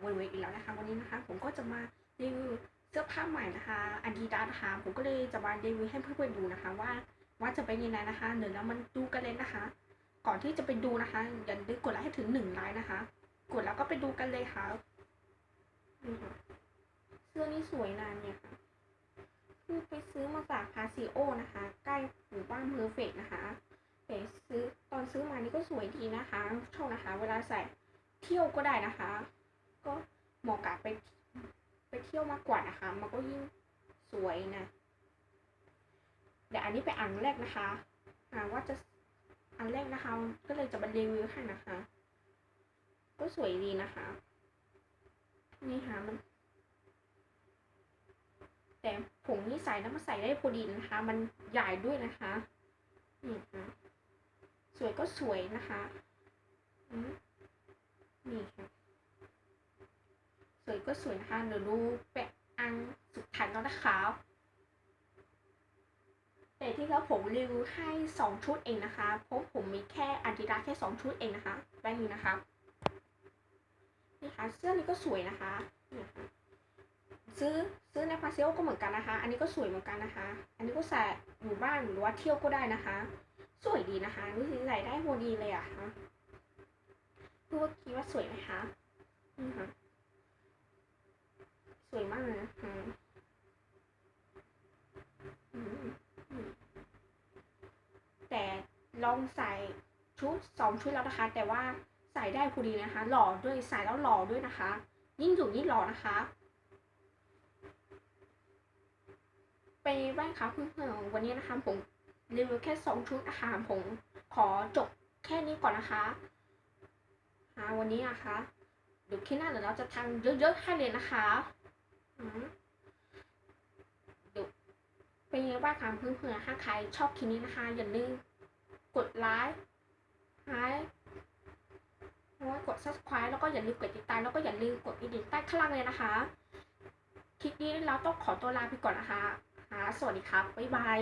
เวๆอีกแล้วนะคะวันนี้นะคะ ผมก็จะมารีวิวเสื้อผ้าใหม่นะคะอาดิดานะคะผมก็เลยจะมารีวิวให้เพื่อนๆดูนะคะ ว่าว่าจะเป็นยังไงนะคะเดี๋ยวเรามันดูกันเลยนะคะ ก่อนที่จะไปดูนะคะอย่าลืมกดไลค์ให้ถึงหนึ่งไลค์นะคะ กดแล้วก็ไปดูกันเลยค่ะนี่ค่ะเสื้อนี้สวยนะเนี่ยค่ะคือไปซื้อมาจากพาซิโอนะคะ ใกล้หมู่บ้านเพอร์เฟกนะคะแต่ซื้อตอนซื้อมานี่ก็สวยดีนะคะชอบนะคะ เวลาใส่เที่ยวก็ได้นะคะ ก็เหมาะกับไปไปเที่ยวมากกว่านะคะ มันก็ยิ่งสวยนะเดี๋ยวอันนี้ไปอันแรกนะคะอ่าว่าจะอันแรกนะคะ ก็เลยจะมารีวิวให้นะคะ ก็สวยดีนะคะ นี่ค่ะมัน แต่ผงนี่ใส่แล้วมันใส่ได้พอดีนะคะ มันใหญ่ด้วยนะคะนี่ค่ะสวยก็สวยนะคะ อืมนี่ค่ะ ก็สวยนะคะเดี๋ยวดูแปะอันสุดท้ายแล้วนะคะแต่ที่แล้วผมรีวิวให้สองชุดเองนะคะเพราะผมมีแค่อาดิดาแค่สองชุดเองนะคะแป้งนี้นะคะนี่ค่ะเสื้อนี้ก็สวยนะคะนี่ค่ะซื้อซื้อในพาเซลก็เหมือนกันนะคะ อันนี้ก็สวยเหมือนกันนะคะ อันนี้ก็ใส่อยู่บ้านหรือว่าเที่ยวก็ได้นะคะ สวยดีนะคะนี่ใส่ได้พอดีเลยอะค่ะพูดว่าคิดว่าสวยไหมคะนี่ค่ะ สวยมากเลยนะคะแต่ลองใส่ชุดสองชุดแล้วนะคะ แต่ว่าใส่ได้พอดีนะคะ หล่อด้วยใส่แล้วหล่อด้วยนะคะ ยิ่งอยู่ยิ่งหล่อนะคะไปบ้านค่ะเพื่อนๆวันนี้นะคะผมรีวิวแค่สองชุดนะคะผมขอจบแค่นี้ก่อนนะคะอ่าวันนี้นะคะเดี๋ยวคลิปหน้าเดี๋ยวเราจะทำเยอะๆให้เลยนะคะ ดี๋ยวเป็นยังไงบ้างคะเพื่อนๆถ้าใครชอบคลิปนี้นะคะ อย่าลืมกดไลค์ไลค์กด subscribe แล้วก็อย่าลืมกดติดตามแล้วก็อย่าลืมกดอินดิ่งใต้ข้างล่างเลยนะคะ คลิปนี้เราต้องขอตัวลาไปก่อนนะคะค่ะสวัสดีครับ บ๊ายบาย